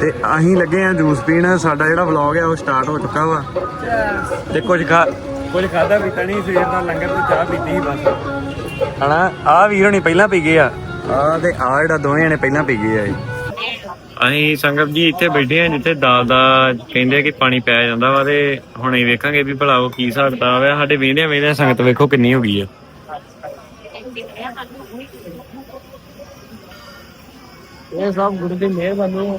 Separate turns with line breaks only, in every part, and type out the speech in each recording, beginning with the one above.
ਤੇ ਅਸੀਂ ਲੱਗੇ ਆ ਜੂਸ ਪੀਣ। ਸਾਡਾ ਜਿਹੜਾ ਵਲੌਗ ਹੈ ਉਹ ਸਟਾਰਟ ਹੋ ਚੁੱਕਾ ਵਾ। ਤੇ ਕੁਝ ਖਾ ਕੁਝ ਖਾਦਾ ਪੀਤਾ ਨਹੀਂ, ਸਵੇਰ ਦਾ ਲੰਗਰ ਤੇ ਚਾਹ ਪੀਤੀ ਸੀ ਬਸ। ਹਣਾ ਆ ਵੀਰ ਹੋਣੀ ਪਹਿਲਾਂ ਪੀ ਗਏ ਆ। ਆ ਤੇ ਆ ਜਿਹੜਾ ਦੋਵੇਂ ਜਣੇ ਪਹਿਲਾਂ ਪੀ ਗਏ ਆ ਜੀ। ਅਸੀਂ ਸੰਗਤ ਜੀ ਇੱਥੇ ਬੈਠੇ ਆ, ਜਿੱਥੇ ਦਾਲ ਦਾ ਕਹਿੰਦੇ ਆ ਕਿ ਪਾਣੀ ਪੈ ਜਾਂਦਾ ਵਾ ਤੇ ਹੁਣ ਅਸੀਂ ਵੇਖਾਂਗੇ ਵੀ ਭਲਾ ਉਹ ਕੀ ਹਿਸਾਬ ਕਿਤਾਬ ਆ। ਸਾਡੇ ਵੇਂਦੇ ਵੇਂਦੇ ਸੰਗਤ ਵੇਖੋ ਕਿੰਨੀ ਹੋ ਗਈ ਆ।
ਇਹ ਸਭ ਗੁਰੂ ਦੀ ਮਿਹਰਬਾਨੀ ਹੈ।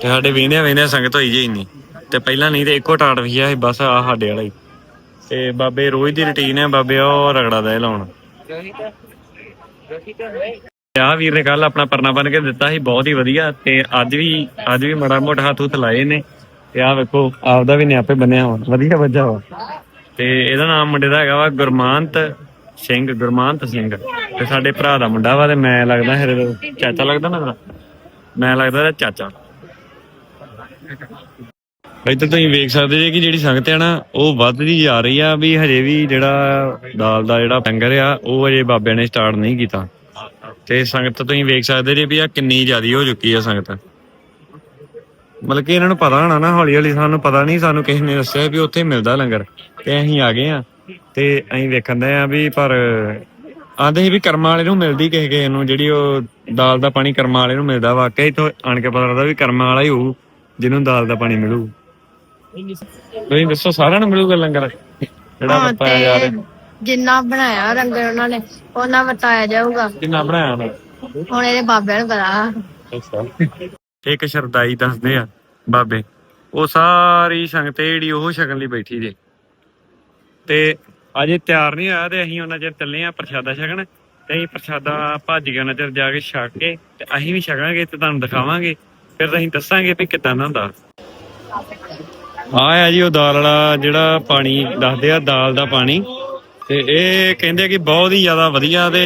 ਤੇ ਸਾਡੇ ਵੇਂਦੇ ਵੇਂਦੇ ਸੰਗਤ ਹੋਈ ਜੇ ਇੰਨੀ। ਤੇ ਪਹਿਲਾਂ ਨਹੀਂ ਤੇ ਇੱਕੋ ਟਾਟ ਵੀ ਸੀ, ਬਸ ਆ ਸਾਡੇ ਵਾਲਾ ਹੀ। ਤੇ ਬਾਬੇ ਰੋਜ਼ ਦੀ ਰੁਟੀਨ ਹੈ ਬਾਬੇ ਉਹ ਰਗੜਾ ਦੇ ਲਾਉਣ। ਆ ਵੀਰ ਨੇ ਕੱਲ ਆਪਣਾ ਪਰਨਾ ਬਣ ਕੇ ਦਿੱਤਾ ਸੀ, ਬਹੁਤ ਹੀ ਵਧੀਆ। ਤੇ ਅੱਜ ਵੀ ਅੱਜ ਵੀ ਮੜਾ ਮੋਟਾ ਹੱਥ ਹੁੱਥ ਲਾਏ ਨੇ ਤੇ ਆ ਵੇਖੋ, ਆਪਦਾ ਵੀ ਨੇ ਆਪੇ ਬੰਨਿਆ ਹੋਣ ਵਧੀਆ ਵੱਜਾ ਵਾ। ਤੇ ਇਹਦਾ ਨਾਮ ਮੁੰਡੇ ਦਾ ਹੈਗਾ ਵਾ ਗੁਰਮਾਨਤ ਸਿੰਘ ਗੁਰਮਾਨਤ ਸਿੰਘ ਤੇ ਸਾਡੇ ਭਰਾ ਦਾ ਮੁੰਡਾ ਵਾ ਤੇ ਮੈਂ ਲੱਗਦਾ ਹਰੇ ਚਾਚਾ ਲੱਗਦਾ ਨਾ ਇਹਦਾ? ਮੈਂ ਲੱਗਦਾ ਇਹਦਾ ਚਾਚਾ। ਇੱਥੇ ਤੁਸੀਂ ਵੇਖ ਸਕਦੇ ਜੇ ਕਿ ਜਿਹੜੀ ਸੰਗਤ ਹੈ ਨਾ, ਉਹ ਵੱਧਦੀ ਜਾ ਰਹੀ ਆ ਵੀ ਹਜੇ ਵੀ ਜਿਹੜਾ ਦਾਲ ਦਾ ਜਿਹੜਾ ਲੰਗਰ ਆ, ਉਹ ਹਜੇ ਬਾਬਿਆਂ ਨੇ ਸਟਾਰਟ ਨਹੀਂ ਕੀਤਾ। ਤੇ ਸੰਗਤ ਤੁਸੀਂ ਵੇਖ ਸਕਦੇ ਜੇ ਵੀ ਆ ਕਿੰਨੀ ਜ਼ਿਆਦੀ ਹੋ ਚੁੱਕੀ ਆ ਸੰਗਤ। ਮਤਲਬ ਕਿ ਇਹਨਾਂ ਨੂੰ ਪਤਾ ਹੋਣਾ ਨਾ ਹੌਲੀ ਹੌਲੀ ਸਾਨੂੰ ਪਤਾ ਨਹੀਂ, ਸਾਨੂੰ ਕਿਸੇ ਨੇ ਦੱਸਿਆ ਵੀ ਉੱਥੇ ਮਿਲਦਾ ਲੰਗਰ ਤੇ ਅਸੀਂ ਆ ਗਏ ਆ। ਤੇ ਅਸੀਂ ਵੇਖਣ ਦੇ ਆ ਵੀ ਪਰ ਆਂਦੇ ਸੀ ਵੀ ਕਰਮਾਂ ਵਾਲੇ ਨੂੰ ਮਿਲਦੀ ਕਿਸੇ ਕਿਸੇ ਨੂੰ ਜਿਹੜੀ ਉਹ ਦਾਲ ਦਾ ਪਾਣੀ ਕਰਮਾਂ ਵਾਲੇ ਨੂੰ ਮਿਲਦਾ ਵਾਕਈ ਤੋਂ ਆਣ ਕੇ ਪਤਾ ਲੱਗਦਾ ਵੀ ਕਰਮਾਂ ਵਾਲਾ ਹੀ ਹੋਊ ਜਿਹਨੂੰ ਦਾਲ ਦਾ ਪਾਣੀ ਮਿਲੂ। ਤੁਸੀਂ ਦੱਸੋ ਸਾਰਿਆਂ ਨੂੰ ਮਿਲੂਗਾ ਲੰਗਰ? ਜਿਹੜਾ
ਹਾਂ
ਵਰਤਾਇਆ ਜਾ
ਤੇ
ਰਿਹਾ
ਜਿੰਨਾ ਬਣਾਇਆ ਰੰਗਰ ਉਹਨਾਂ ਨੇ ਉਹਨਾਂ ਵਰਤਾਇਆ ਜਾਊਗਾ।
ਕਿੰਨਾ ਬਣਾਇਆ ਉਹਨਾਂ
ਹੁਣ ਇਹਦੇ ਬਾਬਿਆਂ ਨੂੰ ਪਤਾ।
ਇੱਕ ਸ਼ਰਦਾਈ ਦੱਸਦੇ ਆ ਬਾਬੇ ਉਹ ਸਾਰੀ ਸੰਗਤ ਜਿਹੜੀ ਉਹ ਛਕਣ ਲਈ ਬੈਠੀ ਜੇ। ਤੇ ਅਜੇ ਤਿਆਰ ਨਹੀਂ ਹੋਇਆ ਤੇ ਅਸੀਂ ਉਹਨਾਂ ਚਿਰ ਚੱਲੇ ਆ ਪ੍ਰਸ਼ਾਦਾ ਛਕਣ ਤੇ ਅਸੀਂ ਪ੍ਰਸ਼ਾਦਾ ਭੱਜ ਕੇ ਉਹਨਾਂ ਚਿਰ ਜਾ ਕੇ ਛਕ ਕੇ ਤੇ ਅਸੀਂ ਵੀ ਛਕਾਂਗੇ ਤੇ ਤੁਹਾਨੂੰ ਦਿਖਾਵਾਂਗੇ। ਫਿਰ ਅਸੀਂ ਦੱਸਾਂਗੇ ਵੀ ਕਿੱਦਾਂ ਦਾ ਹੁੰਦਾ। ਆ ਆ ਜੀ ਉਹ ਦਾਲ ਵਾਲਾ ਜਿਹੜਾ ਪਾਣੀ ਦੱਸਦੇ ਆ, ਦਾਲ ਦਾ ਪਾਣੀ। ਤੇ ਇਹ ਕਹਿੰਦੇ ਕਿ ਬਹੁਤ ਹੀ ਜ਼ਿਆਦਾ ਵਧੀਆ ਤੇ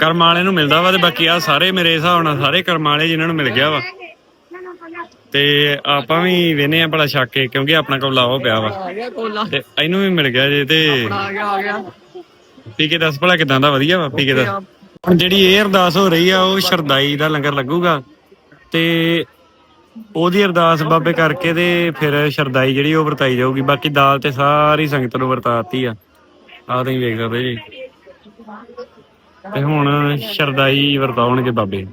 ਕਰਮ ਵਾਲੇ ਨੂੰ ਮਿਲਦਾ ਵਾ ਤੇ ਬਾਕੀ ਆ ਸਾਰੇ ਮੇਰੇ ਹਿਸਾਬ ਨਾਲ ਸਾਰੇ ਕਰਮ ਵਾਲੇ ਜਿਨ੍ਹਾਂ ਨੂੰ ਮਿਲ ਗਿਆ ਵਾ। ਤੇ ਆਪਾਂ ਵੀ ਵੇਨੇ ਆ ਬੜਾ ਛੱਕ ਕੇ ਕਿਉਂਕਿ ਆਪਣਾ ਕੋਲ ਲਾਓ ਪਿਆ ਵਾ।
ਆ ਕੋਲਾ।
ਤੇ ਇਹਨੂੰ ਵੀ ਮਿਲ ਗਿਆ ਜੇ ਤੇ
ਆ ਗਿਆ ਆ ਗਿਆ।
ਪੀ ਕੇ ਦੱਸ ਭਲਾ ਕਿਦਾਂ ਦਾ ਵਧੀਆ ਵਾ ਪੀ ਕੇ ਦੱਸ। ਹੁਣ ਜਿਹੜੀ ਇਹ ਅਰਦਾਸ ਹੋ ਰਹੀ ਆ ਉਹ ਸ਼ਰਦਾਈ ਦਾ ਲੰਗਰ ਲੱਗੂਗਾ। ਤੇ ਉਹਦੀ ਅਰਦਾਸ ਬਾਬੇ ਕਰਕੇ ਤੇ ਫਿਰ ਸ਼ਰਦਾਈ ਜਿਹੜੀ ਉਹ ਵਰਤਾਈ ਜਾਊਗੀ। ਬਾਕੀ ਦਾਲ ਤੇ ਸਾਰੀ ਸੰਗਤ ਨੂੰ ਵਰਤਾਤੀ ਆ। ਆਹ ਤੁਸੀਂ ਵੇਖ ਸਕਦੇ ਜੀ ਤੇ ਹੁਣ ਸ਼ਰਦਾਈ ਵਰਤਾਉਣਗੇ ਬਾਬੇ।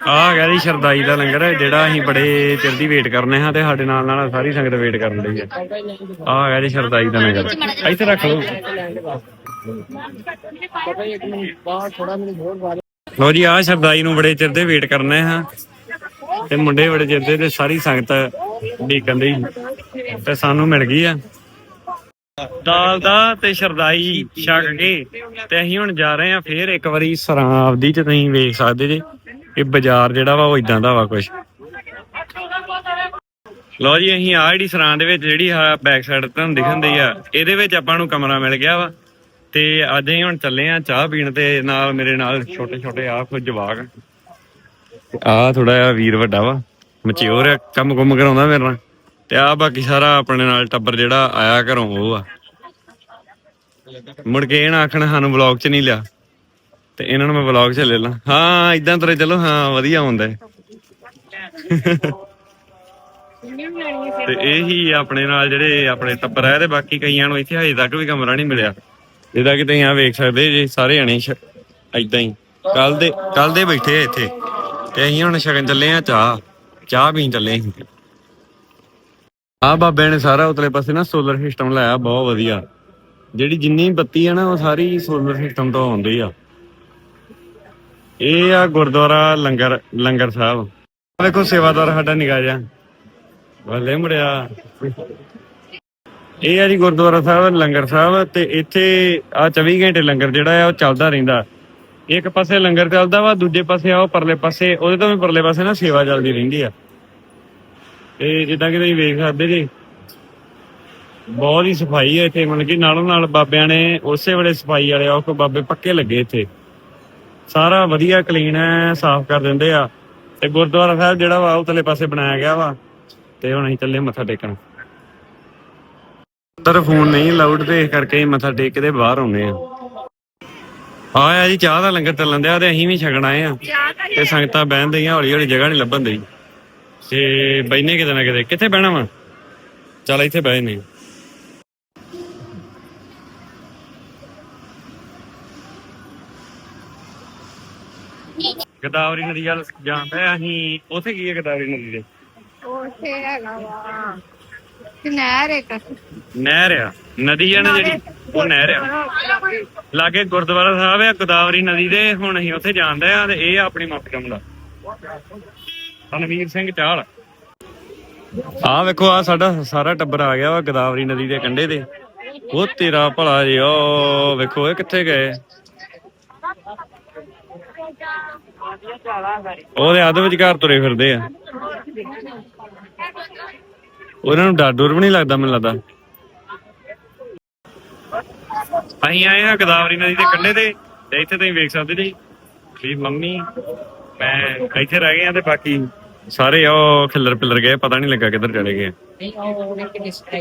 ਆਹ ਗਿਆ ਜੀ ਸ਼ਰਦਾਈ ਦਾ ਲੰਗਰ ਜਿਹੜਾ ਅਸੀਂ ਬੜੇ ਚਿਰ ਦੀ ਵੇਟ ਕਰਨੇ ਹਾਂ ਤੇ ਸਾਡੇ ਨਾਲ ਨਾਲ ਸਾਰੀ ਸੰਗਤ ਵੇਟ ਕਰਨ ਲਈ ਹੈ। ਆਹ ਗਿਆ ਸ਼ਰਦਾਈ ਦਾ ਲੰਗਰ। ਇੱਥੇ ਰੱਖ ਲਓ। ਲੋ ਜੀ, ਆਹ ਸ਼ਰਦਾਈ ਨੂੰ ਬੜੇ ਚਿਰ ਦੇ ਵੇਟ ਕਰਨੇ ਹਾਂ ਤੇ ਮੁੰਡੇ ਬੜੇ ਚਿਰ ਦੇ ਤੇ ਸਾਰੀ ਸੰਗਤ ਢੀਕਣ ਦੀ ਤੇ ਸਾਨੂੰ ਮਿਲ ਗਈ ਆ। ਦਾਲ ਦਾ ਤੇ ਸ਼ਰਦਾਈ ਛਕ ਕੇ ਤੇ ਅਸੀਂ ਹੁਣ ਜਾ ਰਹੇ ਆ ਫੇਰ ਇੱਕ ਵਾਰੀ ਸਰਾਵਦੀ ਚ ਤੁਸੀਂ ਵੇਖ ਸਕਦੇ ਜੇ। ਇਹ ਬਾਜ਼ਾਰ ਜਿਹੜਾ ਵਾ ਉਹ ਇਦਾਂ ਦਾ ਵਾ ਕੁਛ। ਲੋ ਜੀ, ਅਸੀਂ ਆ ਜਿਹੜੀ ਸਰਾਂ ਦੇ ਵਿੱਚ ਜਿਹੜੀ ਆ ਬੈਕ ਸਾਈਡ ਤੁਹਾਨੂੰ ਦਿਖਣ ਦੀ ਆ, ਇਹਦੇ ਵਿੱਚ ਆਪਾਂ ਨੂੰ ਕਮਰਾ ਮਿਲ ਗਿਆ ਵਾ। ਤੇ ਅੱਜ ਅਸੀਂ ਹੁਣ ਚੱਲੇ ਆ ਚਾਹ ਪੀਣ ਤੇ, ਨਾਲ ਮੇਰੇ ਨਾਲ ਛੋਟੇ ਛੋਟੇ ਆ ਕੁਝ ਜਵਾਕ ਆ। ਥੋੜਾ ਜਿਹਾ ਵੀਰ ਵੱਡਾ ਵਾ ਮਚਿਓਰ ਆ ਕੰਮ ਕੁੰਮ ਕਰਾਉਂਦਾ ਮੇਰੇ ਨਾਲ। ਤੇ ਆ ਬਾਕੀ ਸਾਰਾ ਆਪਣੇ ਨਾਲ ਟੱਬਰ ਜਿਹੜਾ ਆਇਆ ਘਰੋਂ ਉਹ ਆ। ਮੁੜ ਕੇ ਇਹਨਾਂ ਆਖਣ ਸਾਨੂੰ ਵਲੌਗ 'ਚ ਨਹੀਂ ਲਿਆ। ਤੇ ਇਹਨਾਂ ਨੂੰ ਮੈਂ ਵਲੌਗ 'ਚ ਲੈ ਲਾਂ। ਹਾਂ ਇਦਾਂ ਤੁਰੇ ਚਲੋ। ਹਾਂ, ਵਧੀਆ ਹੁੰਦਾ ਹੈ। ਤੇ ਹੀ ਆਪਣੇ ਨਾਲ ਜਿਹੜੇ ਆਪਣੇ ਟੱਬਰ ਆ ਤੇ ਬਾਕੀ ਕਈਆਂ ਨੂੰ ਇੱਥੇ ਹਜੇ ਤੱਕ ਵੀ ਕਮਰਾ ਨਹੀਂ ਮਿਲਿਆ। ਜਿਹਦਾ ਕਿ ਤੁਸੀਂ ਆ ਵੇਖ ਸਕਦੇ ਜੀ, ਸਾਰੇ ਜਣੇ ਇਦਾਂ ਹੀ। ਕੱਲ ਦੇ ਕੱਲ ਦੇ ਬੈਠੇ ਆ ਇੱਥੇ। ਤੇ ਅਸੀਂ ਹੁਣ ਸ਼ਗਨ ਚੱਲੇ ਆ ਚਾਹ ਚਾਹ ਪੀਣ ਚੱਲੇ ਅਸੀਂ ਆ ਬਾਬੇ ਨੇ ਸਾਰਾ ਉਤਲੇ ਪਾਸੇ ਨਾ ਸੋਲਰ ਸਿਸਟਮ ਲਾਇਆ, ਬਹੁਤ ਵਧੀਆ। ਜਿਹੜੀ ਜਿੰਨੀ ਬੱਤੀ ਆ ਨਾ, ਉਹ ਸਾਰੀ ਸੋਲਰ ਸਿਸਟਮ ਤੋਂ ਆਉਂਦੀ ਆ। ਇਹ ਆ ਗੁਰਦੁਆਰਾ ਲੰਗਰ ਲੰਗਰ ਸਾਹਿਬ। ਆਹ ਵੇਖੋ ਸੇਵਾਦਾਰ ਸਾਡਾ ਨਿਗਾਹ ਜਾ ਬੱਲੇ ਮੁੜਿਆ ਇਹ ਆ ਜੀ ਗੁਰਦੁਆਰਾ ਸਾਹਿਬ, ਲੰਗਰ ਸਾਹਿਬ ਤੇ ਇੱਥੇ ਆ 24 ਘੰਟੇ ਲੰਗਰ ਜਿਹੜਾ ਆ, ਉਹ ਚੱਲਦਾ ਰਹਿੰਦਾ। ਇੱਕ ਪਾਸੇ ਲੰਗਰ ਚੱਲਦਾ ਵਾ, ਦੂਜੇ ਪਾਸੇ ਆ, ਉਹ ਪਰਲੇ ਪਾਸੇ, ਉਹਦੇ ਤੋਂ ਵੀ ਪਰਲੇ ਪਾਸੇ ਨਾ ਸੇਵਾ ਚੱਲਦੀ ਰਹਿੰਦੀ ਆ। ਤੇ ਜਿੱਦਾਂ ਕਿ ਤੁਸੀਂ ਵੇਖ ਸਕਦੇ ਜੀ, ਬਹੁਤ ਹੀ ਸਫ਼ਾਈ ਹੈ ਇੱਥੇ। ਮਤਲਬ ਕਿ ਨਾਲੋਂ ਨਾਲ ਬਾਬਿਆਂ ਨੇ ਉਸੇ ਵੇਲੇ ਸਫ਼ਾਈ ਵਾਲੇ ਉਹ ਕੋ ਬਾਬੇ ਪੱਕੇ ਲੱਗੇ ਇੱਥੇ। ਸਾਰਾ ਵਧੀਆ ਕਲੀਨ ਹੈ, ਸਾਫ਼ ਕਰ ਦਿੰਦੇ ਆ। ਤੇ ਗੁਰਦੁਆਰਾ ਸਾਹਿਬ ਜਿਹੜਾ ਵਾ ਉਤਲੇ ਪਾਸੇ ਬਣਾਇਆ ਗਿਆ ਵਾ। ਤੇ ਹੁਣ ਅਸੀਂ ਚੱਲੇ ਮੱਥਾ ਟੇਕਣ। ਅੰਦਰ ਫੋਨ ਨਹੀਂ ਲਾਊਡ ਤੇ ਇਸ ਕਰਕੇ ਮੱਥਾ ਟੇਕ ਕੇ ਬਾਹਰ ਆਉਨੇ ਆ। ਆਇਆ ਜੀ, ਚਾਹ ਦਾ ਲੰਗਰ ਚੱਲਣ ਦਿਆ ਤੇ ਅਸੀਂ ਵੀ ਛਕਣ ਆਏ ਆ। ਤੇ ਸੰਗਤਾਂ ਬਹਿਣ ਦਈਆਂ ਹੌਲੀ ਹੌਲੀ ਜਗ੍ਹਾ ਨਹੀਂ ਲੱਭਣ ਦਈ। ਤੇ ਬੈਨੇ ਕਿਤੇ ਨਾ ਕਿਤੇ। ਕਿੱਥੇ ਬਹਿਣਾ ਵਾ? ਚੱਲ ਇੱਥੇ ਬਹਿ ਨੇ ਗਦਾਵਰੀ ਨਦੀ ਵੱਲ ਜਾਂਦਾ ਅਸੀਂ ਉੱਥੇ ਕੀ ਹੈ ਗਦਾਵਰੀ ਨਦੀ ਦੇ?
ਉੱਥੇ ਹੈਗਾ ਵਾ। ਤੇ ਨਹਿਰ ਇੱਕ।
ਨਹਿਰ ਆ। ਨਦੀ ਆ ਨਾ ਜਿਹੜੀ ਉਹ ਨਹਿਰ ਆ। ਲਾਗੇ ਗੁਰਦੁਆਰਾ ਸਾਹਿਬ ਆ ਗੋਦਾਵਰੀ ਨਦੀ ਦੇ ਹੁਣ ਅਸੀਂ ਉੱਥੇ ਜਾਂਦੇ ਆ ਤੇ ਇਹ ਆ ਆਪਣੀ ਮੱਕਦਮ ਦਾ ਤਨਵੀਰ ਸਿੰਘ ਚਾਹਲ ਆ ਵੇਖੋ ਆ ਸਾਡਾ ਸਾਰਾ ਟੱਬਰ ਆ ਗਿਆ ਵਾ ਗੋਦਾਵਰੀ ਨਦੀ ਦੇ ਕੰਢੇ ਤੇ। ਉਹ ਤੇਰਾ ਭਲਾ ਜੀ ਉਹ ਵੇਖੋ ਇਹ ਕਿੱਥੇ ਗਏ? ਉਹਦੇ ਅੱਧ ਵਿਚਕਾਰ ਤੁਰੇ ਫਿਰਦੇ ਆ। ਉਹਨਾਂ ਨੂੰ ਡਰ ਡਰ ਵੀ ਨਹੀਂ ਲੱਗਦਾ ਮੈਨੂੰ ਲੱਗਦਾ। ਅਸੀਂ ਆਏ ਆ ਗੋਦਾਵਰੀ ਨਦੀ ਦੇ ਕੰਢੇ ਤੇ ਤੇ ਇੱਥੇ ਤੁਸੀਂ ਵੇਖ ਸਕਦੇ ਜੀ। ਵੀ ਮੰਮੀ ਮੈਂ ਇੱਥੇ ਰਹਿ ਗਏ ਆ ਤੇ ਬਾਕੀ ਸਾਰੇ ਉਹ ਖਿੱਲਰ ਪਿੱਲਰ ਗਏ ਪਤਾ ਨਹੀਂ ਲੱਗਾ ਕਿੱਧਰ ਚਲੇ ਗਏ
ਨਹੀਂ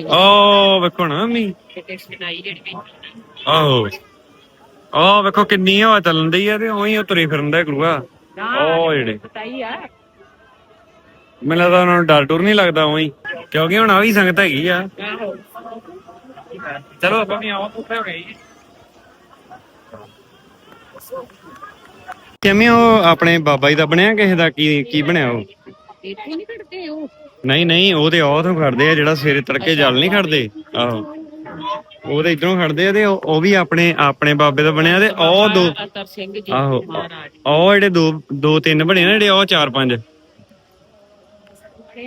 ਉਹ
ਵੇਖੋ ਨਾ ਮੰਮੀ। ਆਹੋ। ਉਹ ਵੇਖੋ ਕਿੰਨੀ ਹਵਾ ਚੱਲਣ ਡਈ ਆ ਤੇ ਉਹੀ ਉਹ ਤੁਰੇ ਫਿਰਨ ਦਾ ਗੁਰੂਆ। ਉਹ ਜਿਹੜੇ।
ਬਤਾਈ ਆ।
ਮੈਨੂੰ ਲੱਗਦਾ ਉਹਨਾਂ ਨੂੰ ਡਰ ਡਰ ਨਹੀਂ ਲੱਗਦਾ ਉਹੀ ਕਿਉਂਕਿ ਹੁਣ ਆ ਵੀ ਸੰਗਤ ਹੈਗੀ ਆ। ਚਲੋ ਆਪਾਂ ਵੀ ਆਵਾਂ ਪੁੱਛੇ ਹੋ ਗਈ ਕਿਵੇਂ ਉਹ ਆਪਣੇ ਬਾਬਾ ਜੀ ਦਾ ਬਣਿਆ? ਕਿਸੇ ਦਾ ਕੀ ਕੀ ਬਣਿਆ ਉਹ?
ਇੱਥੇ ਨਹੀਂ ਕੱਢਦੇ ਉਹ।
ਨਹੀਂ ਨਹੀਂ ਉਹ ਤੇ ਉਹ ਤੋਂ ਖੜਦੇ ਆ ਜਿਹੜਾ ਸਵੇਰੇ ਤੜਕੇ ਜਲ ਨਹੀਂ ਖੜਦੇ। ਆਹੋ। ਉਹ ਤੇ ਇਧਰੋਂ ਖੜਦੇ ਆ ਤੇ ਉਹ ਉਹ ਵੀ ਆਪਣੇ ਆਪਣੇ ਬਾਬੇ ਦਾ ਬਣਿਆ ਤੇ ਉਹ ਦੋ
ਅਤਰ ਸਿੰਘ ਜੀ
ਆਹੋ।
ਮਹਾਰਾਜ।
ਉਹ ਜਿਹੜੇ ਦੋ ਦੋ ਤਿੰਨ ਬਣੇ ਨਾ ਜਿਹੜੇ ਉਹ ਚਾਰ ਪੰਜ।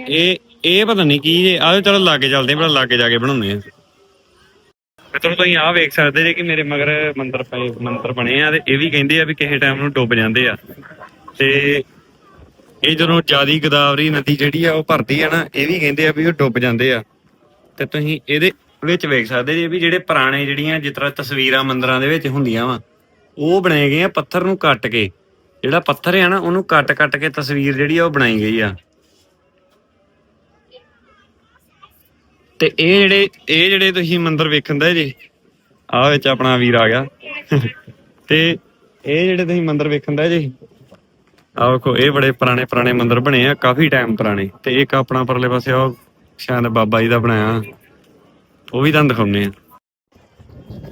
ਇਹ ਇਹ ਪਤਾ ਨਹੀਂ ਕੀ ਜੇ। ਆਹ ਚਲੋ ਲਾਗੇ ਚੱਲਦੇ ਭਲਾ ਲਾਗੇ ਜਾ ਕੇ ਬਣਾਉਂਦੇ ਆ। ਮਿੱਤਰੋ ਤੁਸੀਂ ਆਹ ਵੇਖ ਸਕਦੇ ਜੇ ਕਿ ਮੇਰੇ ਮਗਰ ਮੰਦਰ ਪਏ ਮੰਦਰ ਬਣੇ ਆ ਤੇ ਇਹ ਵੀ ਕਹਿੰਦੇ ਆ ਵੀ ਕਿਸੇ ਟਾਈਮ ਨੂੰ ਡੁੱਬ ਜਾਂਦੇ ਆ। ਤੇ ਇਹ ਜਦੋਂ ਜਿਆਦੀ ਗੋਦਾਵਰੀ ਨਦੀ ਜਿਹੜੀ ਆ ਉਹ ਭਰਦੀ ਆ ਨਾ ਇਹ ਵੀ ਕਹਿੰਦੇ ਆ ਵੀ ਉਹ ਡੁੱਬ ਜਾਂਦੇ ਆ। ਤੇ ਤੁਸੀਂ ਇਹਦੇ ਵਿੱਚ ਵੇਖ ਸਕਦੇ ਜੀ ਵੀ ਜਿਹੜੇ ਪੁਰਾਣੇ ਜਿਹੜੀਆਂ ਜਿਸ ਤਰ੍ਹਾਂ ਤਸਵੀਰਾਂ ਮੰਦਰਾਂ ਦੇ ਵਿੱਚ ਹੁੰਦੀਆਂ ਵਾ, ਉਹ ਬਣਾਏ ਗਏ ਆ, ਪੱਥਰ ਨੂੰ ਕੱਟ ਕੇ। ਜਿਹੜਾ ਪੱਥਰ ਆ ਨਾ, ਉਹਨੂੰ ਕੱਟ ਕੱਟ ਕੇ ਤਸਵੀਰ ਜਿਹੜੀ ਆ, ਉਹ ਬਣਾਈ ਗਈ ਆ। ਤੇ ਇਹ ਜਿਹੜੇ ਇਹ ਜਿਹੜੇ ਤੁਸੀਂ ਮੰਦਿਰ ਵੇਖਣ ਦਾ ਜੀ ਆ ਵਿੱਚ ਆਪਣਾ ਵੀਰ ਆ ਗਿਆ। ਤੇ ਇਹ ਜਿਹੜੇ ਤੁਸੀਂ ਮੰਦਿਰ ਵੇਖਣ ਦਾ ਜੀ ਆ ਵੇਖੋ, ਇਹ ਬੜੇ ਪੁਰਾਣੇ ਪੁਰਾਣੇ ਮੰਦਿਰ ਬਣੇ ਆ, ਕਾਫੀ ਟਾਈਮ ਪੁਰਾਣੇ। ਤੇ ਇੱਕ ਆਪਣਾ ਪਰਲੇ ਪਾਸੇ ਉਹ ਸ਼ਾਇਦ ਬਾਬਾ ਜੀ ਦਾ ਬਣਾਇਆ। ਉਹ ਵੀ ਤੁਹਾਨੂੰ ਦਿਖਾਉਂਦੇ ਆ।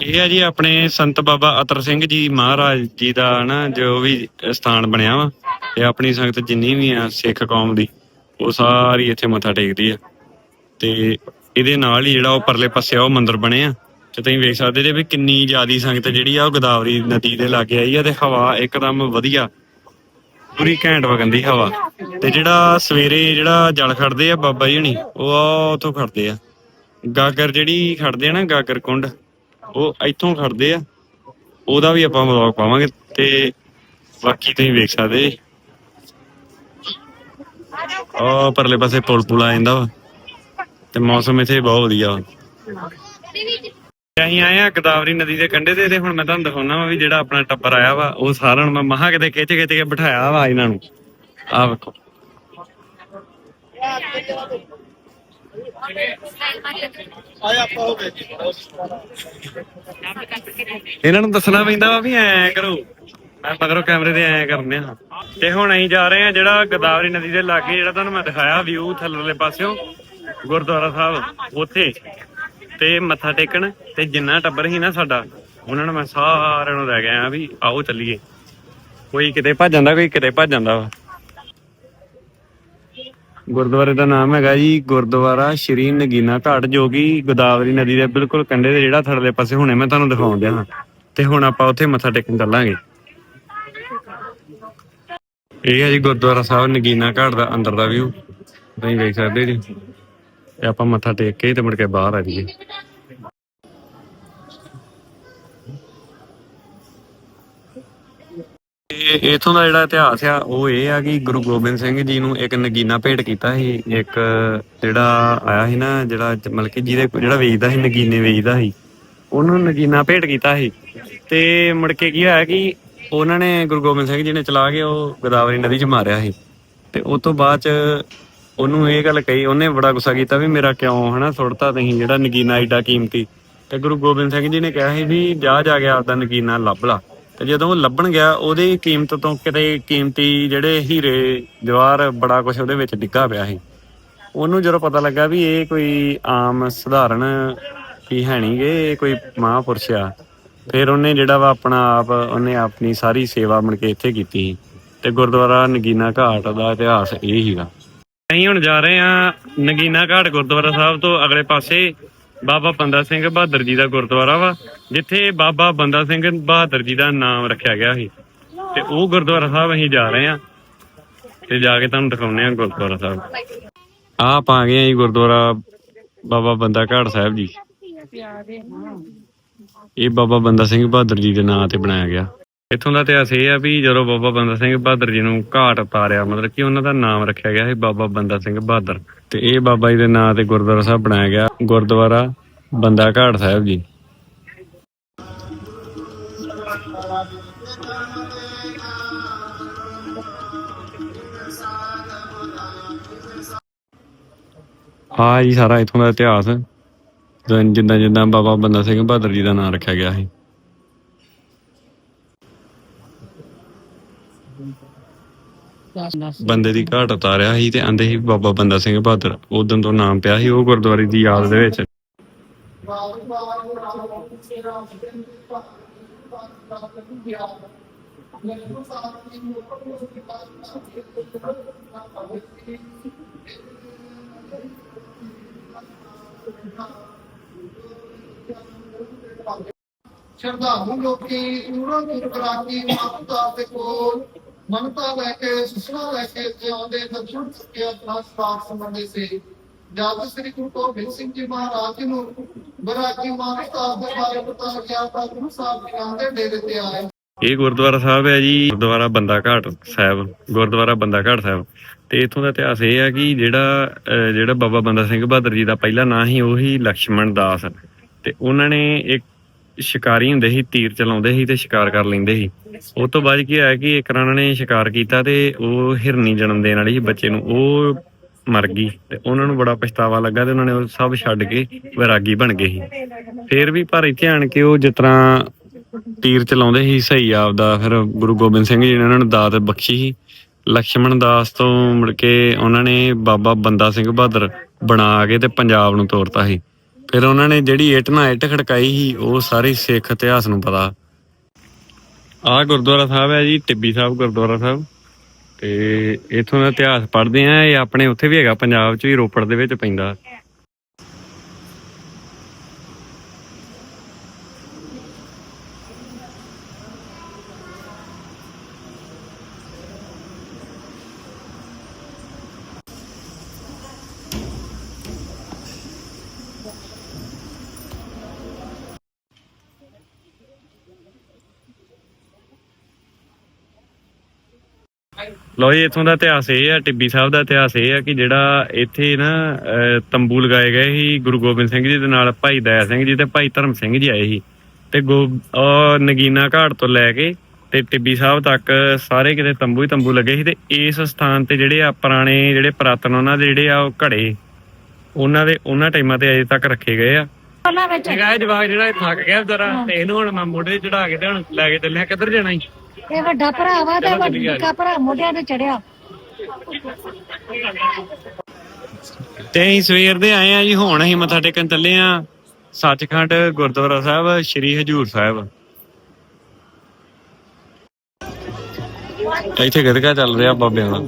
ਇਹ ਆ ਜੀ ਆਪਣੇ ਸੰਤ ਬਾਬਾ ਅਤਰ ਸਿੰਘ ਜੀ ਮਹਾਰਾਜ ਜੀ ਦਾ ਨਾ ਜੋ ਵੀ ਸਥਾਨ ਬਣਿਆ ਵਾ, ਤੇ ਆਪਣੀ ਸੰਗਤ ਜਿੰਨੀ ਵੀ ਆ ਸਿੱਖ ਕੌਮ ਦੀ, ਉਹ ਸਾਰੀ ਇੱਥੇ ਮੱਥਾ ਟੇਕਦੀ ਆ। ਤੇ ਇਹਦੇ ਨਾਲ ਹੀ ਜਿਹੜਾ ਉਹ ਪਰਲੇ ਪਾਸੇ ਆ, ਉਹ ਮੰਦਿਰ ਬਣੇ ਆ। ਤੇ ਤੁਸੀਂ ਵੇਖ ਸਕਦੇ ਜੇ ਵੀ ਕਿੰਨੀ ਜ਼ਿਆਦੀ ਸੰਗਤ ਜਿਹੜੀ ਆ, ਉਹ ਗੋਦਾਵਰੀ ਨਦੀ ਦੇ ਲਾਗੇ ਆਈ ਆ, ਤੇ ਹਵਾ ਇੱਕਦਮ ਵਧੀਆ, ਪੂਰੀ ਘੈਂਟ ਵਗੰਦੀ ਹਵਾ। ਤੇ ਜਿਹੜਾ ਸਵੇਰੇ ਜਿਹੜਾ ਜਲ ਖੜਦੇ ਆ ਬਾਬਾ ਜੀ ਹਣੀ, ਉਹ ਆ ਉੱਥੋਂ ਖੜਦੇ ਆ। ਗਾਗਰ ਜਿਹੜੀ ਖੜਦੇ ਆ ਨਾ, ਗਾਗਰ ਕੁੰਡ, ਉਹ ਇੱਥੋਂ ਖੜਦੇ ਆ। ਉਹਦਾ ਵੀ ਆਪਾਂ ਵਲੌਗ ਪਾਵਾਂਗੇ ਤੇ ਬਾਕੀ ਤੁਸੀਂ ਵੇਖ ਸਕਦੇ ਜੀ। ਪਰਲੇ ਪਾਸੇ ਪੁਲ ਪੁਲ ਆ ਜਾਂਦਾ ਤੇ ਮੌਸਮ ਇੱਥੇ ਬਹੁਤ ਵਧੀਆ ਵਾ। ਅਸੀਂ ਆਏ ਆ ਗਦਾਵਰੀ ਨਦੀ ਦੇ ਕੰਢੇ ਤੇ ਤੇ ਹੁਣ ਮੈਂ ਤੁਹਾਨੂੰ ਦਿਖਾਉਣਾ ਵਾ ਵੀ ਜਿਹੜਾ ਆਪਣਾ ਟੱਬਰ ਆਇਆ ਵਾ, ਉਹ ਸਾਰਿਆਂ ਨੂੰ ਮੈਂ ਮਹਾ ਕਿਤੇ ਖਿੱਚ ਖਿੱਚ ਕੇ ਬਿਠਾਇਆ ਵਾ ਇਹਨਾਂ ਨੂੰ। ਆ ਵੇਖੋ। ਇਹਨਾਂ ਨੂੰ ਦੱਸਣਾ ਪੈਂਦਾ ਵਾ ਵੀ ਐ ਕਰੋ। ਮੈਂ ਮਗਰੋਂ ਕੈਮਰੇ ਤੇ ਐ ਕਰਨੇ ਆ। ਤੇ ਹੁਣ ਅਸੀਂ ਜਾ ਰਹੇ ਆ ਜਿਹੜਾ ਗਦਾਵਰੀ ਨਦੀ ਦੇ ਲਾਗੇ, ਜਿਹੜਾ ਤੁਹਾਨੂੰ ਮੈਂ ਦਿਖਾਇਆ ਵਿਊ ਥੱਲੇਲੇ ਪਾਸਿਓਂ, ਗੁਰਦੁਆਰਾ ਸਾਹਿਬ, ਉੱਥੇ। ਤੇ ਮੱਥਾ ਟੇਕਣ, ਤੇ ਜਿੰਨਾ ਟੱਬਰ ਸੀ ਨਾ ਸਾਡਾ, ਉਹਨਾਂ ਨੂੰ ਮੈਂ ਸਾਰਿਆਂ ਨੂੰ ਲੈ ਗਿਆ ਵੀ ਆਓ ਚੱਲੀਏ। ਕੋਈ ਕਿਤੇ ਭੱਜ ਜਾਂਦਾ, ਕੋਈ ਕਿਤੇ ਭੱਜ ਜਾਂਦਾ ਵਾ। ਗੁਰਦੁਆਰੇ ਦਾ ਨਾਮ ਹੈਗਾ ਜੀ ਗੁਰਦੁਆਰਾ ਸ਼੍ਰੀ ਨਗੀਨਾ ਘਾਟ, ਜੋ ਕਿ ਗੋਦਾਵਰੀ ਨਦੀ ਦੇ ਬਿਲਕੁਲ ਕੰਢੇ ਦੇ ਜਿਹੜਾ ਥੜਲੇ ਪਾਸੇ ਹੁਣੇ ਮੈਂ ਤੁਹਾਨੂੰ ਦਿਖਾਉਣ ਡਿਆ ਹਾਂ। ਤੇ ਹੁਣ ਆਪਾਂ ਉੱਥੇ ਮੱਥਾ ਟੇਕਣ ਚੱਲਾਂਗੇ। ਇਹ ਹੈ ਜੀ ਗੁਰਦੁਆਰਾ ਸਾਹਿਬ ਨਗੀਨਾ ਘਾਟ ਦਾ ਅੰਦਰ ਦਾ ਵਿਊ ਤੁਸੀਂ ਦੇਖ ਸਕਦੇ ਜੀ। ਤੇ ਆਪਾਂ ਮੱਥਾ ਟੇਕ ਕੇ ਤੇ ਮੁੜ ਕੇ ਬਾਹਰ ਆ ਜਾਈਏ। ਇਹ ਇਥੋਂ ਦਾ ਜਿਹੜਾ ਇਤਿਹਾਸ ਆ, ਉਹ ਇਹ ਆ ਕਿ ਗੁਰੂ ਗੋਬਿੰਦ ਸਿੰਘ ਜੀ ਨੂੰ ਇੱਕ ਨਗੀਨਾ ਭੇਟ ਕੀਤਾ ਸੀ। ਇੱਕ ਜਿਹੜਾ ਆਇਆ ਸੀ ਨਾ, ਜਿਹੜਾ ਮਤਲਬ ਕਿ ਜਿਹਦੇ ਜਿਹੜਾ ਵੇਚਦਾ ਸੀ, ਨਗੀਨੇ ਵੇਚਦਾ ਸੀ, ਉਹਨੂੰ ਨਗੀਨਾ ਭੇਟ ਕੀਤਾ ਸੀ। ਤੇ ਮੁੜ ਕੇ ਕੀ ਹੋਇਆ ਕਿ ਉਹਨਾਂ ਨੇ ਗੁਰੂ ਗੋਬਿੰਦ ਸਿੰਘ ਜੀ ਨੇ ਚਲਾ ਕੇ ਉਹ ਗੋਦਾਵਰੀ ਨਦੀ 'ਚ ਮਾਰਿਆ ਸੀ। ਤੇ ਉਸ ਤੋਂ ਬਾਅਦ 'ਚ ਉਹਨੂੰ ਇਹ ਗੱਲ ਕਹੀ, ਉਹਨੇ ਬੜਾ ਗੁੱਸਾ ਕੀਤਾ ਵੀ ਮੇਰਾ ਕਿਉਂ ਹਨਾ ਸੁੱਟਤਾ ਤੁਸੀਂ, ਜਿਹੜਾ ਨਗੀਨਾ ਏਡਾ ਕੀਮਤੀ। ਤੇ ਗੁਰੂ ਗੋਬਿੰਦ ਸਿੰਘ ਜੀ ਨੇ ਕਿਹਾ ਸੀ ਵੀ ਜਾ ਜਾ ਕੇ ਆਪਦਾ ਨਗੀਨਾ ਲੱਭ ਲਾ। ਤੇ ਜਦੋਂ ਉਹ ਲੱਭਣ ਗਿਆ, ਉਹਦੀ ਕੀਮਤ ਤੋਂ ਕਿਤੇ ਕੀਮਤੀ ਜਿਹੜੇ ਹੀਰੇ ਜਵਾਹਰ ਬੜਾ ਕੁਝ ਉਹਦੇ ਵਿੱਚ ਡਿੱਗਾ ਪਿਆ ਸੀ। ਉਹਨੂੰ ਜਦੋਂ ਪਤਾ ਲੱਗਾ ਵੀ ਇਹ ਕੋਈ ਆਮ ਸਧਾਰਨ ਕੀ ਹੈ ਨਹੀਂਗੇ ਇਹ ਕੋਈ ਮਹਾਂਪੁਰਸ਼ ਆ, ਫਿਰ ਉਹਨੇ ਜਿਹੜਾ ਵਾ ਆਪਣਾ ਆਪ, ਉਹਨੇ ਆਪਣੀ ਸਾਰੀ ਸੇਵਾ ਮੁੜ ਕੇ ਇੱਥੇ ਕੀਤੀ ਸੀ। ਤੇ ਗੁਰਦੁਆਰਾ ਨਗੀਨਾ ਘਾਟ ਦਾ ਇਤਿਹਾਸ ਇਹ ਹੀਗਾ ਅਸੀਂ ਹੁਣ ਜਾ ਰਹੇ ਆ ਨਗੀਨਾ ਘਾਟ ਗੁਰਦੁਆਰਾ ਸਾਹਿਬ ਤੋਂ ਅਗਲੇ ਪਾਸੇ। ਬਾਬਾ ਬੰਦਾ ਸਿੰਘ ਬਹਾਦਰ ਜੀ ਦਾ ਗੁਰਦੁਆਰਾ ਵਾ, ਜਿੱਥੇ ਬਾਬਾ ਬੰਦਾ ਸਿੰਘ ਬਹਾਦਰ ਜੀ ਦਾ ਨਾਮ ਰੱਖਿਆ ਗਿਆ ਸੀ। ਤੇ ਉਹ ਗੁਰਦੁਆਰਾ ਸਾਹਿਬ ਅਸੀਂ ਜਾ ਰਹੇ ਆ ਤੇ ਜਾ ਕੇ ਤੁਹਾਨੂੰ ਦਿਖਾਉਂਦੇ ਆ ਗੁਰਦੁਆਰਾ ਸਾਹਿਬ। ਆ ਆ ਗਏ ਆ ਜੀ ਗੁਰਦੁਆਰਾ ਬਾਬਾ ਬੰਦਾ ਘਾਟ ਸਾਹਿਬ ਜੀ। ਇਹ ਬਾਬਾ ਬੰਦਾ ਸਿੰਘ ਬਹਾਦਰ ਜੀ ਦੇ ਨਾਂ ਤੇ ਬਣਾਇਆ ਗਿਆ। ਇੱਥੋਂ ਦਾ ਇਤਿਹਾਸ ਇਹ ਆ ਵੀ ਜਦੋਂ ਬਾਬਾ ਬੰਦਾ ਸਿੰਘ ਬਹਾਦਰ ਜੀ ਨੂੰ ਘਾਟ ਪਾਰਿਆ ਮਤਲਬ ਕਿ ਉਹਨਾਂ ਦਾ ਨਾਮ ਰੱਖਿਆ ਗਿਆ ਸੀ ਬਾਬਾ ਬੰਦਾ ਸਿੰਘ ਬਹਾਦਰ। ਤੇ ਇਹ ਬਾਬਾ ਜੀ ਦੇ ਨਾਂ ਤੇ ਗੁਰਦੁਆਰਾ ਸਾਹਿਬ ਬਣਾਇਆ ਗਿਆ। ਗੁਰਦੁਆਰਾ ਬੰਦਾ ਘਾਟ ਸਾਹਿਬ ਜੀ। ਆ ਜੀ, ਸਾਰਾ ਇੱਥੋਂ ਦਾ ਇਤਿਹਾਸ। ਜਿੱਦਾਂ- ਜਿੱਦਾਂ ਬਾਬਾ ਬੰਦਾ ਸਿੰਘ ਬਹਾਦਰ ਜੀ ਦਾ ਨਾਮ ਰੱਖਿਆ ਗਿਆ ਸੀ। ਬੰਦੇ ਦੀ ਘਾਟ ਉਤਾਰਿਆ ਸੀ ਤੇ ਆਂਦੇ ਸੀ ਬਾਬਾ ਬੰਦਾ ਸਿੰਘ ਬਹਾਦਰ। ਉਦੋਂ ਤੋਂ ਨਾਮ ਪਿਆ ਸੀ ਉਹ ਗੁਰਦੁਆਰੇ ਦੀ ਯਾਦ ਦੇ ਵਿੱਚ।
ਸ਼ਰਧਾਲੂ ਲੋਕੀ ਦੂਰੋਂ ਦੂਰ ਕਰਾਚੀ ਮਾਤਾ ਦੇ ਕੋਲ ਮਮਤਾ ਲੈ ਕੇ, ਸੁਸ਼ਮਾ ਲੈ ਕੇ ਜਿਉਂਦੇ ਨਜੁਰ ਚੁੱਕਿਆ ਤਨਾਸਪਾਤ ਸੰਬੰਧੀ ਸੀ। ਜਦ ਸ੍ਰੀ ਗੁਰੂ ਗੋਬਿੰਦ ਸਿੰਘ ਜੀ ਮਹਾਰਾਜ ਨੂੰ ਬਰਾਕੀ ਮਾਨਸਤਾ ਦੇ ਬਾਰੇ ਪਤਾ ਗਿਆ ਤਾਂ ਗੁਰੂ ਸਾਹਿਬ ਜੀ ਆਂਦੇ ਡੇਰੇ ਤੇ ਆਏ।
ਇਹ ਗੁਰਦੁਆਰਾ ਸਾਹਿਬ ਹੈ ਜੀ, ਗੁਰਦੁਆਰਾ ਬੰਦਾ ਘਾਟ ਸਾਹਿਬ, ਗੁਰਦੁਆਰਾ ਬੰਦਾ ਘਾਟ ਸਾਹਿਬ। ਤੇ ਇਥੋਂ ਦਾ ਇਤਿਹਾਸ ਇਹ ਹੈ ਕਿ ਜਿਹੜਾ ਜਿਹੜਾ ਬਾਬਾ ਬੰਦਾ ਸਿੰਘ ਬਹਾਦਰ ਜੀ ਦਾ ਪਹਿਲਾ ਨਾਂ ਹੀ ਉਹੀ ਲక్ష్మణ ਦਾਸ। ਤੇ ਉਹਨਾਂ ਨੇ ਇੱਕ ਸ਼ਿਕਾਰੀ ਹੁੰਦੇ ਸੀ, ਤੀਰ ਚਲਾਉਂਦੇ ਸੀ ਤੇ ਸ਼ਿਕਾਰ ਕਰ ਲੈਂਦੇ ਸੀ। ਉਹ ਤੋਂ ਬਾਅਦ ਕੀ ਹੋਇਆ ਕਿ ਇੱਕ ਰਾਣਾ ਨੇ ਸ਼ਿਕਾਰ ਕੀਤਾ ਤੇ ਉਹ ਹਿਰਨੀ ਜਨਮ ਦੇਣ ਵਾਲੀ ਸੀ ਬੱਚੇ ਨੂੰ। ਉਹ ਮਰ ਗਈ ਤੇ ਉਹਨਾਂ ਨੂੰ ਬੜਾ ਪਛਤਾਵਾ ਲੱਗਾ ਤੇ ਉਹਨਾਂ ਨੇ ਉਹ ਸਭ ਛੱਡ ਕੇ ਵਿਰਾਗੀ ਬਣ ਗਏ ਸੀ। ਫੇਰ ਵੀ ਪਰ ਇੱਥੇ ਆਣ ਕੇ ਉਹ ਜਿਸ ਤਰ੍ਹਾਂ ਤੀਰ ਚਲਾਉਂਦੇ ਸੀ, ਸਹੀ ਆਪਦਾ ਫਿਰ ਗੁਰੂ ਗੋਬਿੰਦ ਸਿੰਘ ਜੀ ਨੇ ਉਹਨਾਂ ਨੂੰ ਦਾਤ ਬਖਸ਼ੀ ਸੀ। ਲਕਸ਼ਮਣ ਦਾਸ ਤੋਂ ਮੁੜ ਕੇ ਉਹਨਾਂ ਨੇ ਬਾਬਾ ਬੰਦਾ ਸਿੰਘ ਬਹਾਦਰ ਬਣਾ ਕੇ ਤੇ ਪੰਜਾਬ ਨੂੰ ਤੋਰਤਾ ਸੀ। ਫਿਰ ਉਹਨਾਂ ਨੇ ਜਿਹੜੀ ਇੱਟ ਨਾਲ ਇੱਟ ਖੜਕਾਈ ਸੀ, ਉਹ ਸਾਰੇ ਸਿੱਖ ਇਤਿਹਾਸ ਨੂੰ ਪਤਾ। ਆਹ ਗੁਰਦੁਆਰਾ ਸਾਹਿਬ ਹੈ ਜੀ, ਟਿੱਬੀ ਸਾਹਿਬ ਗੁਰਦੁਆਰਾ ਸਾਹਿਬ। ਤੇ ਇਥੋਂ ਦਾ ਇਤਿਹਾਸ ਪੜ੍ਹਦੇ ਆ ਇਹ ਆਪਣੇ ਉੱਥੇ ਵੀ ਹੈਗਾ, ਪੰਜਾਬ 'ਚ ਵੀ ਰੋਪੜ ਦੇ ਵਿੱਚ ਪੈਂਦਾ। ਲੋ ਜੀ ਇਥੋਂ ਦਾ ਇਤਿਹਾਸ ਇਹ ਆ ਟਿੱਬੀ ਸਾਹਿਬ ਦਾ ਇਤਿਹਾਸ ਇਹ ਆ ਕਿ ਜਿਹੜਾ ਇੱਥੇ ਨਾ ਤੰਬੂ ਲਗਾਏ ਗਏ ਸੀ ਗੁਰੂ ਗੋਬਿੰਦ ਸਿੰਘ ਜੀ ਦੇ ਨਾਲ ਭਾਈ ਦਇਆ ਸਿੰਘ ਜੀ ਤੇ ਭਾਈ ਧਰਮ ਸਿੰਘ ਜੀ ਆਏ ਸੀ। ਤੇ ਗੋ ਉਹ ਨਗੀਨਾ ਘਾਟ ਤੋਂ ਲੈ ਕੇ ਤੇ ਟਿੱਬੀ ਸਾਹਿਬ ਤੱਕ ਸਾਰੇ ਕਿਤੇ ਤੰਬੂ ਹੀ ਤੰਬੂ ਲੱਗੇ ਸੀ ਤੇ ਇਸ ਸਥਾਨ ਤੇ ਜਿਹੜੇ ਆ ਪੁਰਾਣੇ ਜਿਹੜੇ ਪੁਰਾਤਨ ਉਹਨਾਂ ਦੇ ਜਿਹੜੇ ਆ ਉਹ ਘੜੇ ਉਹਨਾਂ ਦੇ ਉਹਨਾਂ ਟਾਈਮਾਂ ਤੇ ਅਜੇ ਤੱਕ ਰੱਖੇ ਗਏ ਆ।
ਉਹਨਾਂ ਵਿੱਚ
ਹੈਗਾ ਜਵਾਕ ਜਿਹੜਾ ਥੱਕ ਗਿਆ ਵਿਚਾਰਾ ਤੇ ਇਹਨੂੰ ਹੁਣ ਮੈਂ ਮੋਢੇ ਚੜਾ ਕੇ ਤੇ ਹੁਣ ਲੈ ਕੇ ਚੱਲਿਆ ਕਿੱਧਰ ਜਾਣਾ ਈ
ਇਹ ਵੱਡਾ ਭਰਾ ਵਾ ਤੇ ਵੱਡਾ ਭਰਾ ਮੋਢਿਆਂ ਤੇ ਚੜਿਆ।
ਤੇ ਅਸੀਂ ਸਵੇਰ ਦੇ ਆਏ ਆ ਜੀ ਹੁਣ ਅਸੀਂ ਮੱਥਾ ਟੇਕਣ ਚੱਲੇ ਆ ਸੱਚਖੰਡ ਗੁਰਦੁਆਰਾ ਸਾਹਿਬ ਸ੍ਰੀ ਹਜੂਰ ਸਾਹਿਬ। ਇੱਥੇ ਗਦਕਾ ਚੱਲ ਰਿਹਾ ਬਾਬਿਆਂ ਦਾ?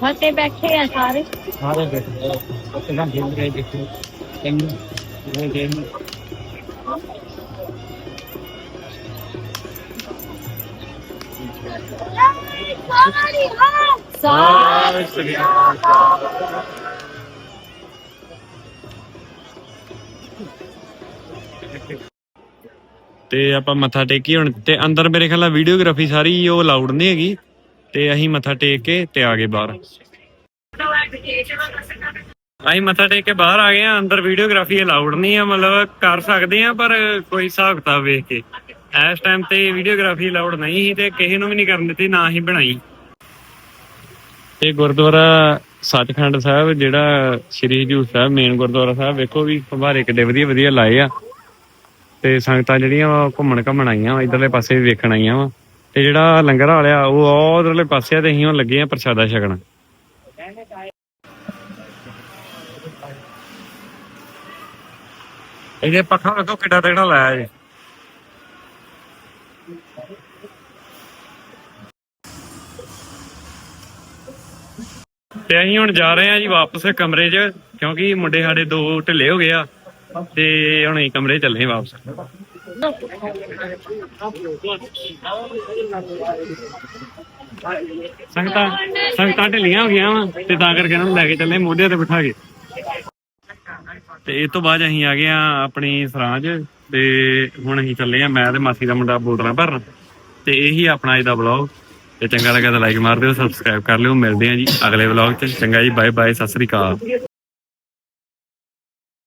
ਫੱਟੇ ਬੈਠੇ ਆ ਸਾਰੇ। ਸਾਰੇ
ਤੇ ਆਪਾਂ ਮੱਥਾ ਟੇਕੀ ਹੁਣ ਤੇ ਅੰਦਰ ਮੇਰੇ ਖਿਆਲ ਨਾਲ ਵੀਡੀਓਗ੍ਰਾਫੀ ਸਾਰੀ ਉਹ ਅਲਾਉਡ ਨਹੀਂ ਹੈਗੀ। ਤੇ ਅਸੀਂ ਮੱਥਾ ਟੇਕ ਕੇ ਤੇ ਆ ਗਏ ਬਾਹਰ। ਅਸੀਂ ਮੱਥਾ ਟੇਕ ਕੇ ਬਾਹਰ ਆ ਗਏ ਆ ਅੰਦਰ ਵੀਡੀਓਗ੍ਰਾਫੀ ਅਲਾਉਡ ਨਹੀਂ ਆ, ਮਤਲਬ ਕਰ ਸਕਦੇ ਆ ਪਰ ਕੋਈ ਹਿਸਾਬ ਕਿਤਾਬ ਵੇਖ ਕੇ। ਇਸ ਟਾਈਮ ਤੇ ਵੀਡੀਓਗ੍ਰਾਫੀ ਅਲਾਉਡ ਨਹੀਂ ਸੀ ਤੇ ਕਿਸੇ ਨੂੰ ਵੀ ਨਹੀਂ ਕਰਨ ਦਿੱਤੀ, ਨਾ ਹੀ ਬਣਾਈ। ਇਹ ਗੁਰਦੁਆਰਾ ਸੱਚਖੰਡ ਸਾਹਿਬ, ਜਿਹੜਾ ਸ੍ਰੀ ਹਜੂਰ ਸਾਹਿਬ ਮੇਨ ਗੁਰਦੁਆਰਾ ਸਾਹਿਬ, ਵੇਖੋ ਵੀ ਫਵਾਰੇ ਕਿੱਡੇ ਵਧੀਆ ਵਧੀਆ ਲਾਏ ਆ। ਤੇ ਸੰਗਤਾਂ ਜਿਹੜੀਆਂ ਵਾ ਘੁੰਮਣ ਘੁੰਮਣ ਆਈਆਂ ਵਾ, ਇਧਰਲੇ ਪਾਸੇ ਵੀ ਵੇਖਣ ਆਈਆਂ ਵਾ। ਤੇ ਜਿਹੜਾ ਲੰਗਰ ਵਾਲਿਆ, ਉਹ ਉਧਰਲੇ ਪਾਸੇ ਆ ਤੇ ਅਸੀਂ ਹੁਣ ਲੱਗੇ ਆ ਪ੍ਰਸ਼ਾਦਾ ਛਕਣ। ਇਹਦੇ ਪੱਖਾ ਵੇਖੋ ਕਿੱਡਾ ਤੇੜਾ ਲਾਇਆ ਜੀ ਤੇ ਅਸੀਂ ਹੁਣ ਜਾ ਰਹੇ ਆ ਜੀ ਵਾਪਸ ਕਮਰੇ 'ਚ, ਕਿਉਂਕਿ ਮੁੰਡੇ ਸਾਡੇ ਦੋ ਢਿੱਲੇ ਹੋ ਗਏ ਆ, ਤੇ ਹੁਣ ਅਸੀਂ ਕਮਰੇ ਚੱਲੇ ਆ ਵਾਪਸ। ਸੰਗਤਾਂ ਸੰਗਤਾਂ ਢਿੱਲੀਆਂ ਹੋ ਗਈਆਂ ਵਾ, ਤੇ ਤਾਂ ਕਰਕੇ ਇਹਨਾਂ ਨੂੰ ਲੈ ਕੇ ਚੱਲੇ ਮੋਢਿਆਂ ਤੇ ਬਿਠਾ ਕੇ। ਤੇ ਇਹ ਤੋਂ ਬਾਅਦ ਅਸੀਂ ਆ ਗਏ ਆ ਆਪਣੀ ਸਰਾਂਝ ਤੇ ਹੁਣ ਅਸੀਂ ਚੱਲੇ ਆ, ਮੈਂ ਤੇ ਮਾਸੀ ਦਾ ਮੁੰਡਾ ਬੋਤਲਾਂ ਭਰਨ। ਤੇ ਇਹੀ ਆਪਣਾ ਅੱਜ ਦਾ ਵਲੌਗ ਤੇ ਚੰਗਾ ਲੱਗਾ ਤਾਂ ਲਾਈਕ ਮਾਰ ਦਿਓ ਸਬਸਕ੍ਰਾਈਬ ਕਰ ਲਿਓ। ਮਿਲਦੇ ਆ ਜੀ ਅਗਲੇ ਵਲੌਗ 'ਚ। ਚੰਗਾ ਜੀ ਬਾਏ ਬਾਏ ਸਤਿ ਸ੍ਰੀ ਅਕਾਲ।